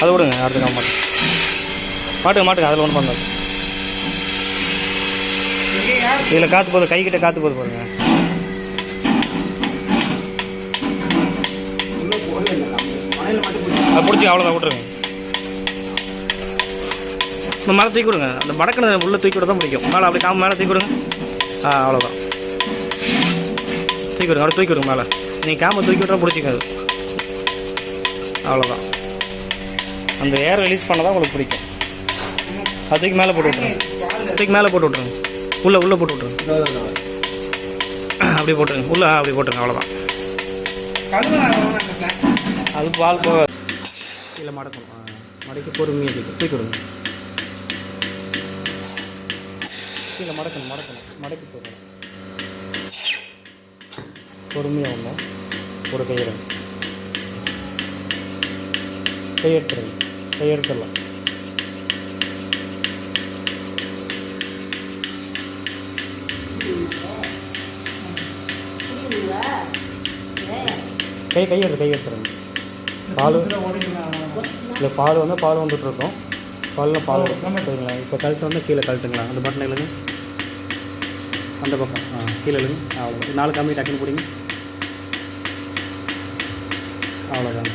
அதை விடுங்க அடுத்து மாட்டு மாட்டுங்க. மாட்டுங்க அதில் ஒன்று பண்ணாது இதில் காற்று போகுது கைக்கிட்ட காற்று போது பாருங்க. அதை பிடிச்சிங்க அவ்வளோதான் விட்டுருங்க. இந்த மரம் தூக்கி விடுங்க. அந்த மடக்கணை உள்ளே தூக்கி விட தான் பிடிக்கும். மேலே அப்படி காம மேலே தூக்கி விடுங்க. ஆ அவ்வளோதான் தூக்கி விடுங்க தூக்கி விடுங்க மேலே. நீங்கள் கேமரை தூக்கி விட்டா பிடிச்சிக்காது. அவ்வளோதான் அந்த ஏர் ரிலீஸ் பண்ணால் தான் உங்களுக்கு பிடிக்கும். அது தூக்கி மேலே போட்டு விட்ருங்க தூக்கி மேலே போட்டு விட்ருங்க உள்ளே உள்ளே போட்டு விட்ருங்க அப்படி போட்டுருங்க. உள்ளே அப்படி போட்டுருங்க. அவ்வளோதான் அது பால் போக இல்லை மடக்கணும். ஆ, மடக்கி பொறுமையாக தூக்கி தூக்கி விடுங்க. இல்லை மடக்கணும் மடக்கணும். மடக்கி போடணும் பொறுமையாக ஒன்று ஒரு கையில் கையெடுத்துருங்க. கையெடுத்துடலாம். கை கையெடுத்து கையெடுத்துருங்க. பால். இல்லை பால் வந்து பால் வந்துட்டு இருக்கும் பாலில் பால் இருக்கும் சரிங்களா? இப்போ கழுத்து வந்து கீழே கழுத்துங்களா அந்த பட்டன் இல்லைங்க அந்த பக்கம். ஆ கீழே இல்லைங்க அவ்வளோ நாலு கம்மி டக்குன்னு போடுங்க. அவ்வளோதாங்க